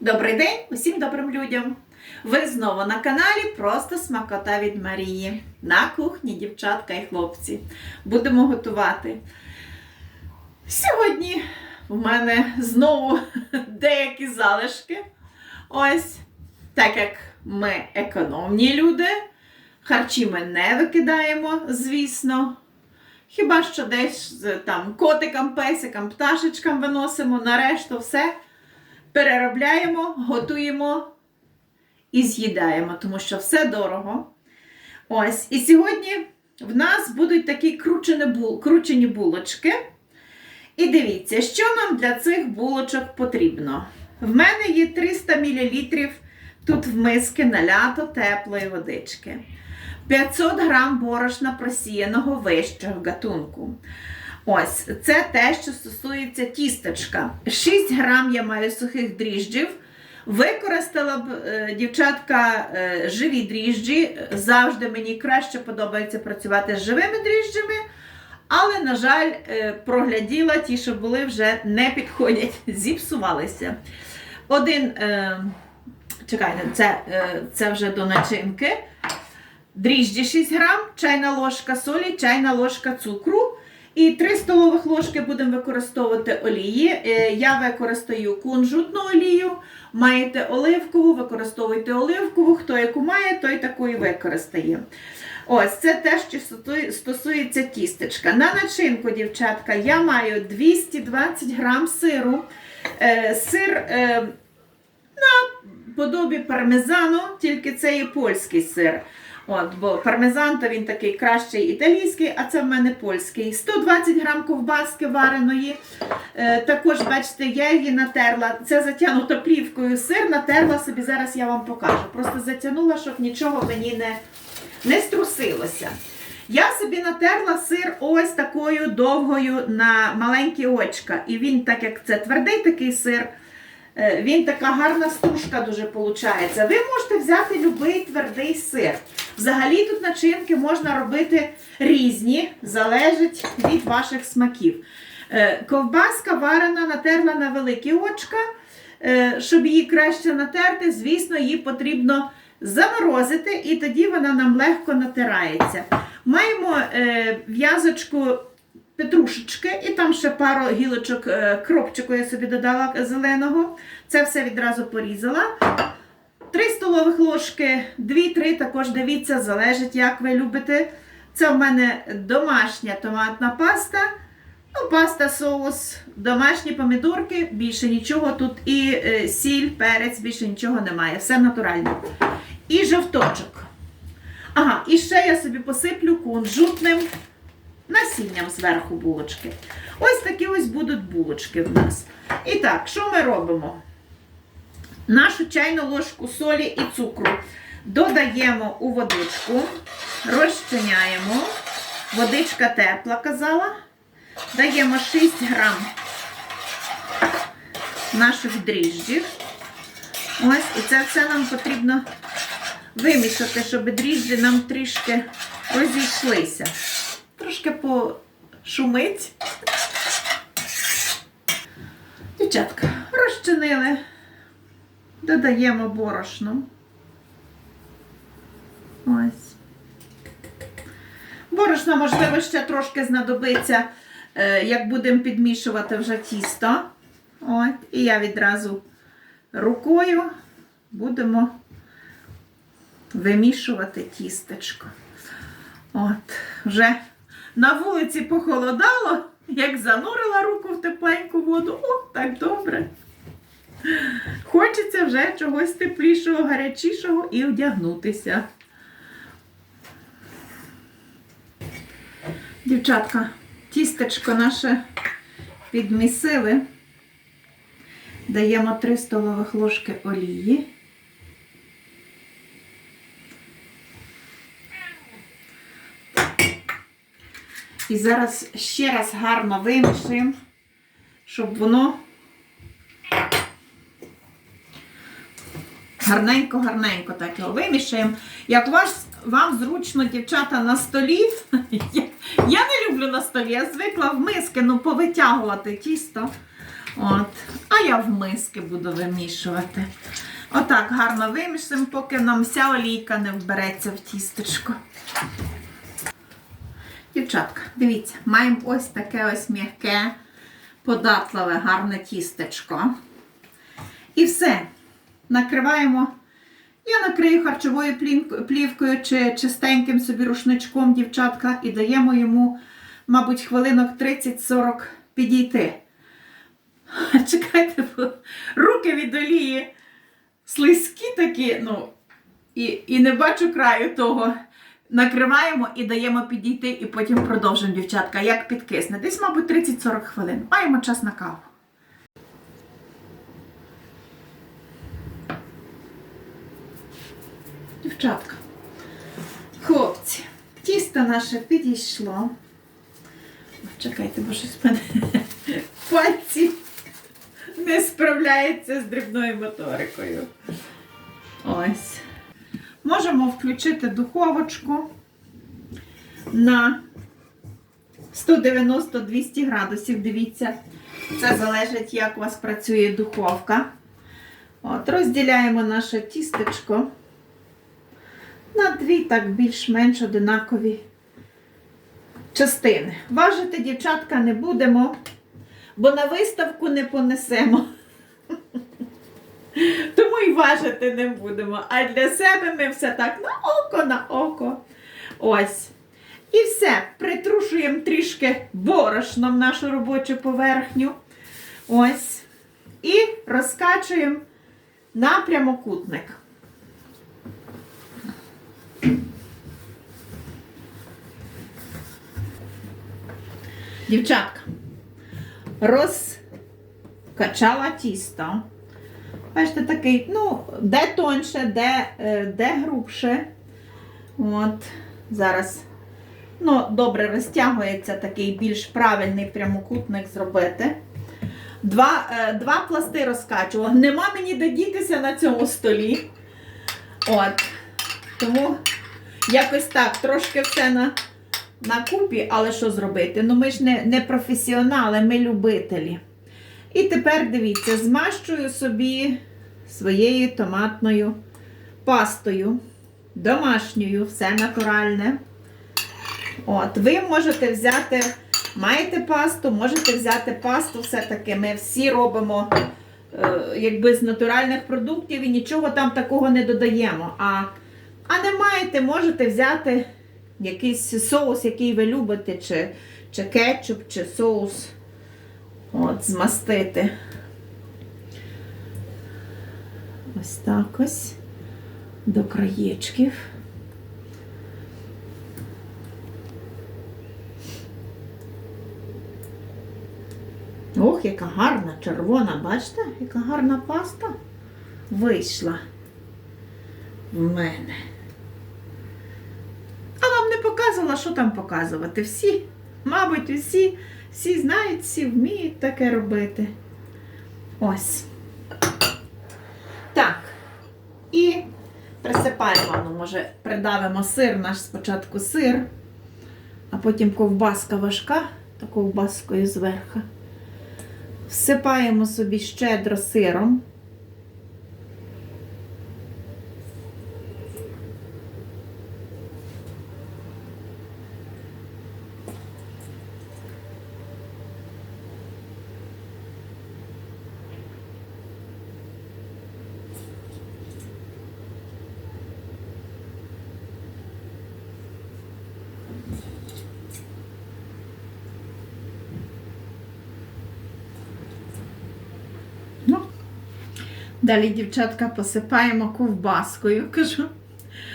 Добрий день усім добрим людям! Ви знову на каналі Просто смакота від Марії. На кухні, дівчатка і хлопці. Будемо готувати. Сьогодні в мене знову деякі залишки. Ось, так як ми економні люди, харчі ми не викидаємо, звісно. Хіба що десь там котикам, песикам, пташечкам виносимо, нарешту все переробляємо, готуємо і з'їдаємо, тому що все дорого. Ось, і сьогодні в нас будуть такі кручені, булочки. І дивіться, що нам для цих булочок потрібно. В мене є 300 мл тут в миски налято теплої водички. 500 грам борошна просіяного вищого гатунку. Ось, це те, що стосується тістечка. 6 грам я маю сухих дріжджів. Використала б е, дівчатка е, живі дріжджі. Завжди мені краще подобається працювати з живими дріжджами. Але, на жаль, е, прогляділа ті, що були, вже не підходять, зіпсувалися. Один, чекайте, це, це вже до начинки. Дріжджі 6 грам, чайна ложка солі, чайна ложка цукру. І 3 столових ложки будемо використовувати олії. Е, Я використаю кунжутну олію. Маєте оливкову, використовуйте оливкову. Хто яку має, той таку і використає. Ось це те, що стосується тістечка. На начинку, дівчатка, я маю 220 грам сиру. Е, Сир е, на подобі пармезану, тільки це є польський сир. От, бо пармезан то він такий кращий італійський, а це в мене польський. 120 грам ковбаски вареної. Е, також, бачите, я її натерла. Це затягнута плівкою сир, натерла собі, зараз я вам покажу. Просто затягнула, щоб нічого мені не, не струсилося. Я собі натерла сир ось такою довгою на маленькі очка. І він, так як це твердий такий сир, Він така гарна стружка дуже виходить. Ви можете взяти будь-який твердий сир. Взагалі тут начинки можна робити різні, залежить від ваших смаків. Е, Ковбаска варена, натерла на великі очка. Е, Щоб її краще натерти, звісно, її потрібно заморозити, і тоді вона нам легко натирається. Маємо е, в'язочку петрушечки, і там ще пару гілочок е, кропчику я собі додала зеленого. Це все відразу порізала. 3 столових ложки, 2-3 також дивіться, залежить, як ви любите. Це в мене домашня томатна паста. Ну, паста, соус, домашні помідорки, більше нічого тут. І е, сіль, перець, більше нічого немає. Все натуральне. І жовточок. Ага, і ще я собі посиплю кунжутним насінням зверху булочки. Ось такі ось будуть булочки в нас. І так, що ми робимо? Нашу чайну ложку солі і цукру додаємо у водичку, розчиняємо. Водичка тепла, казала. Даємо 6 грам наших дріжджів. Ось, і це все нам потрібно вимішати, щоб дріжджі нам трішки розійшлися. Трошки пошумить. Дівчатка, розчинили. Додаємо борошно. Ось. Борошно, можливо, ще трошки знадобиться, е, як будемо підмішувати вже тісто. От. І я відразу рукою будемо вимішувати тістечко. От, вже на вулиці похолодало, як занурила руку в тепленьку воду. О, так добре. Хочеться вже чогось теплішого, гарячішого і вдягнутися. Дівчатка, тістечко наше підмісили. Даємо 3 столових ложки олії. І зараз ще раз гарно вимішуємо, щоб воно гарненько-гарненько так його вимішаємо. Як вас, вам зручно, дівчата, на столі, я, я не люблю на столі, я звикла в миски ну, повитягувати тісто. От. А я в миски буду вимішувати. Отак гарно вимішуємо, поки нам вся олійка не вбереться в тістечко. Дівчатка, дивіться, маємо ось таке ось м'яке, податливе, гарне тістечко. І все. Накриваємо. Я накрию харчовою плівкою чи чистеньким собі рушничком, дівчатка, і даємо йому, мабуть, хвилинок 30-40 підійти. Чекайте, бо руки від олії слизькі такі, ну, і, і не бачу краю того. Накриваємо і даємо підійти, і потім продовжимо, дівчатка, як підкисне. Десь, мабуть, 30-40 хвилин. Маємо час на каву. Дівчатка, хлопці, тісто наше підійшло. Чекайте, бо щось мене пальці не справляється з дрібною моторикою. Ось. Можемо включити духовочку на 190-200 градусів. Дивіться, це залежить, як у вас працює духовка. От, розділяємо наше тістечко на дві так більш-менш одинакові частини. Важити, дівчатка, не будемо, бо на виставку не понесемо. Тому і важити не будемо. А для себе ми все так на око, на око. Ось. І все. Притрушуємо трішки борошном нашу робочу поверхню. Ось. І розкачуємо на прямокутник. Дівчатка, розкачала тісто. Бачите, такий, ну, де тоньше, де, е, де грубше. От, зараз ну, добре розтягується такий більш правильний прямокутник зробити. Два, е, два пласти розкачувала. Нема мені де дітися на цьому столі. От. Тому якось так, трошки все на, на купі, але що зробити? Ну, ми ж не, не професіонали, ми любителі. І тепер дивіться, змащую собі своєю томатною пастою. Домашньою, все натуральне. От, ви можете взяти, маєте пасту, можете взяти пасту, все-таки ми всі робимо е, якби з натуральних продуктів і нічого там такого не додаємо. А, а не маєте, можете взяти якийсь соус, який ви любите, чи, чи кетчуп, чи соус. От, змастити. Ось так ось до краєчків. Ох, яка гарна червона, бачите, яка гарна паста вийшла в мене. А вам не показувала, що там показувати. Всі, мабуть, всі, всі знають, всі вміють таке робити. Ось. Так. І присипаємо, ну, може, придавимо сир, наш спочатку сир, а потім ковбаска важка, та ковбаскою зверху. Всипаємо собі щедро сиром. Далі, дівчатка, посипаємо ковбаскою. Кажу,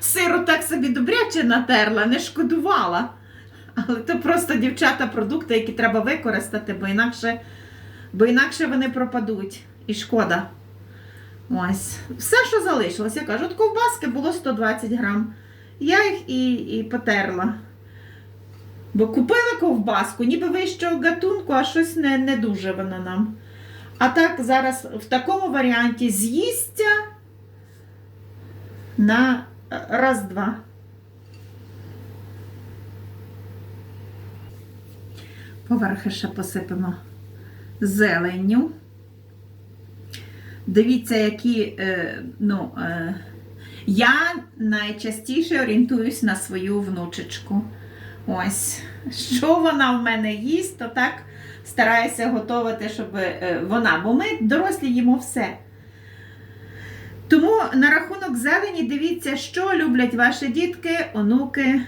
сиру так собі добряче натерла, не шкодувала. Але то просто дівчата продукти, які треба використати, бо інакше, бо інакше вони пропадуть. І шкода. Ось. Все, що залишилось. Я кажу, от ковбаски було 120 грам. Я їх і, і потерла. Бо купили ковбаску, ніби вищого гатунку, а щось не, не дуже воно нам. А так зараз в такому варіанті з'їсться на е, раз-два. Поверхи ще посипемо зеленню. Дивіться, які. Е, ну, е, я найчастіше орієнтуюсь на свою внучечку. Ось, що вона в мене їсть, то так стараюся готувати, щоб е, вона, бо ми дорослі їмо все. Тому на рахунок зелені дивіться, що люблять ваші дітки, онуки.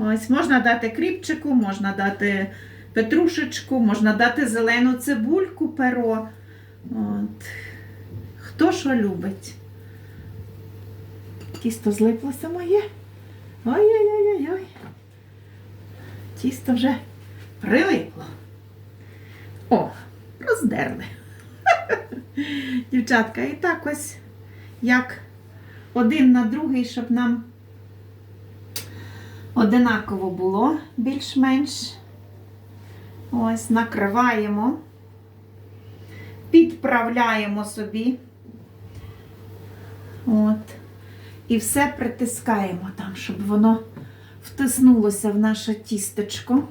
Ось, можна дати кріпчику, можна дати петрушечку, можна дати зелену цибульку, перо. От. Хто що любить? Тісто злиплося моє. Ой-ой-ой-ой. Тісто вже прилипло. Роздерли. Дівчатка, і так ось як один на другий, щоб нам одинаково було більш-менш. Ось, накриваємо, підправляємо собі. От. І все притискаємо там, щоб воно втиснулося в наше тістечко.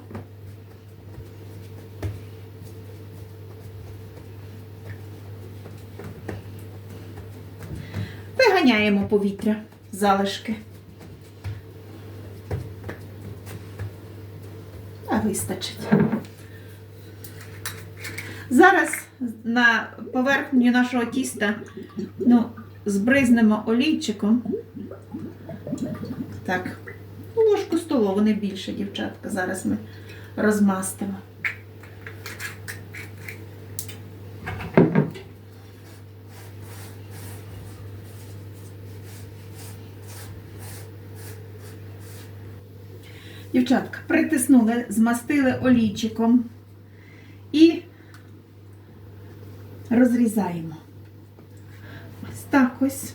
Виганяємо повітря, залишки. А вистачить. Зараз на поверхню нашого тіста ну, збризнемо олійчиком. Так, ложку столову, не більше, дівчатка. Зараз ми розмастимо. Дівчатка, притиснули, змастили олійчиком і розрізаємо. Ось так ось.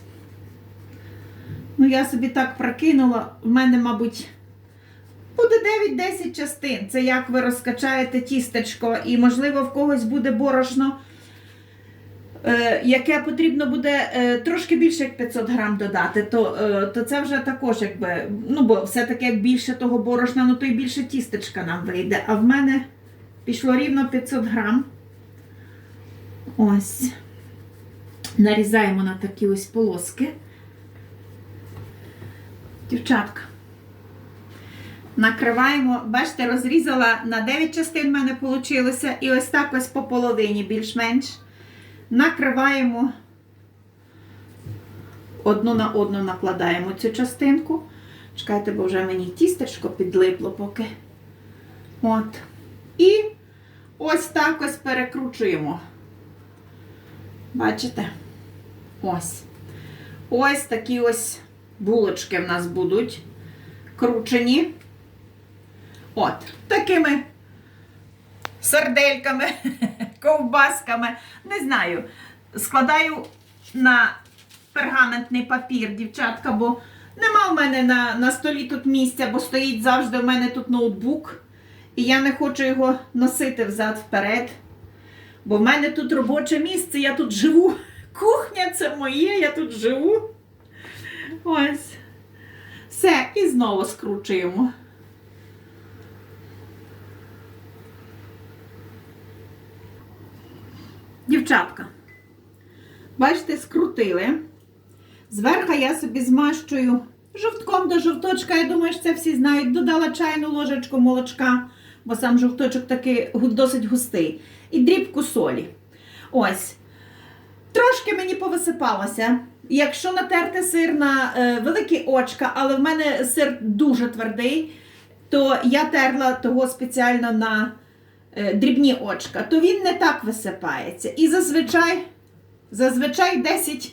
Ну, я собі так прокинула. В мене, мабуть, буде 9-10 частин. Це як ви розкачаєте тістечко, і, можливо, в когось буде борошно, яке потрібно буде е, трошки більше як 500 грам додати, то, е, то це вже також, якби, ну, бо все-таки більше того борошна, ну то й більше тістечка нам вийде. А в мене пішло рівно 500 грам. Ось. Нарізаємо на такі ось полоски. Дівчатка. Накриваємо, бачите, розрізала на 9 частин в мене вийшло. І ось так ось по половині більш-менш. Накриваємо одну на одну накладаємо цю частинку. Чекайте, бо вже мені тістечко підлипло поки. От. І ось так ось перекручуємо. Бачите? Ось. Ось такі ось булочки в нас будуть кручені. От, такими сардельками, ковбасками. Не знаю. Складаю на пергаментний папір, дівчатка, бо нема в мене на, на столі тут місця, бо стоїть завжди в мене тут ноутбук. І я не хочу його носити взад-вперед. Бо в мене тут робоче місце, я тут живу. Кухня це моє, я тут живу. Ось. Все, і знову скручуємо. Дівчатка, бачите, скрутили. Зверху я собі змащую жовтком до жовточка. Я думаю, що це всі знають. Додала чайну ложечку молочка, бо сам жовточок такий досить густий. І дрібку солі. Ось. Трошки мені повисипалося. Якщо натерти сир на е, великі очка, але в мене сир дуже твердий, то я терла того спеціально на дрібні очка, то він не так висипається. І зазвичай, зазвичай 10,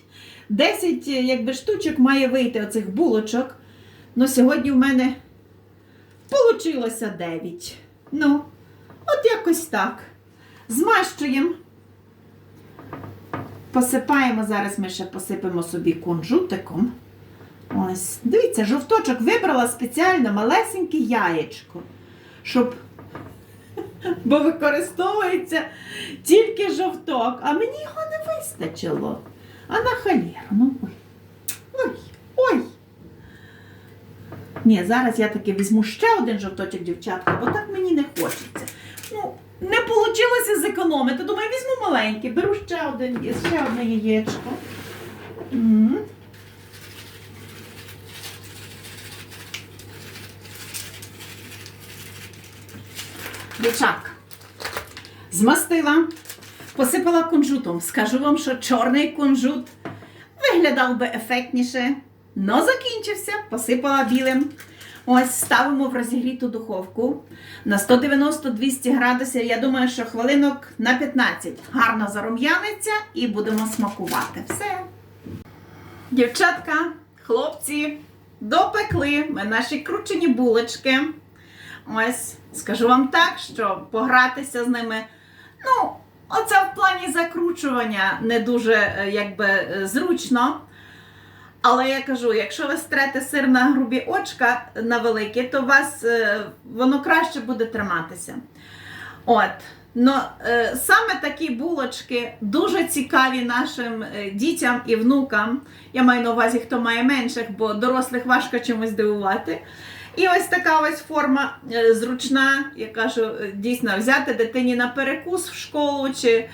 10 е, якби, штучок має вийти оцих булочок. Ну, сьогодні в мене вийшло 9. Ну, от якось так. Змащуємо. Посипаємо, зараз ми ще посипемо собі кунжутиком. Ось, дивіться, жовточок вибрала спеціально малесеньке яєчко, щоб. Бо використовується тільки жовток, а мені його не вистачило. А на халіру, ну ой. Ой, ой. Ні, зараз я таки візьму ще один жовточок, дівчатка, бо так мені не хочеться. Ну, не вийшло зекономити. Думаю, візьму помаленьки. Беру ще один, ще одне яєчко. М. Дівчатка, змастила, посипала кунжутом. Скажу вам, що чорний кунжут виглядав би ефектніше, но закінчився, посипала білим. Ось ставимо в розігріту духовку на 190-200 градусів. Я думаю, що хвилинок на 15 гарно зарум'яниться і будемо смакувати. Все. Дівчатка, хлопці, допекли ми наші кручені булочки. Ось, скажу вам так, що погратися з ними, ну, оце в плані закручування не дуже е, якби е, зручно. Але я кажу, якщо ви стрете сир на грубі очка на великі, то вас е, воно краще буде триматися. От. Но е, саме такі булочки дуже цікаві нашим дітям і внукам. Я маю на увазі, хто має менших, бо дорослих важко чимось дивувати. І ось така ось форма е, зручна, я кажу, е, дійсно взяти дитині на перекус в школу чи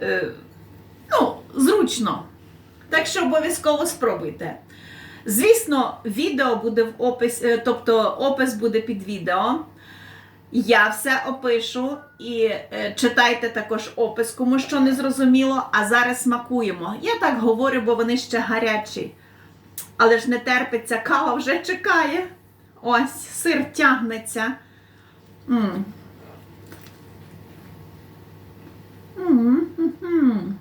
е, ну, зручно. Так що обов'язково спробуйте. Звісно, відео буде в описі, тобто опис буде під відео. Я все опишу і читайте також опис, кому що не зрозуміло. А зараз смакуємо. Я так говорю, бо вони ще гарячі. Але ж не терпиться, кава вже чекає. Ось, сир тягнеться. М. М, мгм.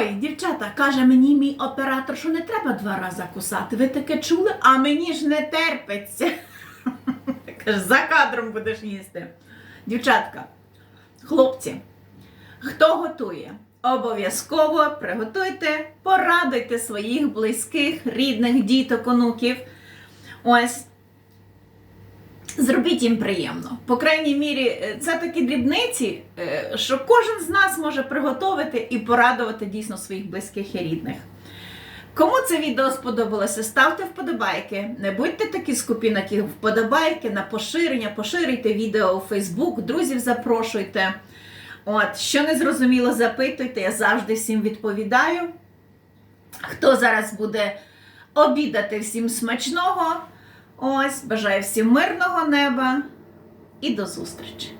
Ой, дівчата, каже мені мій оператор, що не треба два рази кусати. Ви таке чули, а мені ж не терпиться. Каже, за кадром будеш їсти. Дівчатка, хлопці, хто готує? Обов'язково приготуйте, порадуйте своїх близьких, рідних, діток, онуків. Ось. Зробіть їм приємно. По крайній мірі, е, це такі дрібниці, е, що кожен з нас може приготувати і порадувати дійсно своїх близьких і рідних. Кому це відео сподобалося, ставте вподобайки. Не будьте такі скупі на ті вподобайки, на поширення, поширюйте відео у Фейсбук, друзів запрошуйте. От, що не зрозуміло, запитуйте, я завжди всім відповідаю. Хто зараз буде обідати всім смачного? Ось, бажаю всім мирного неба і до зустрічі!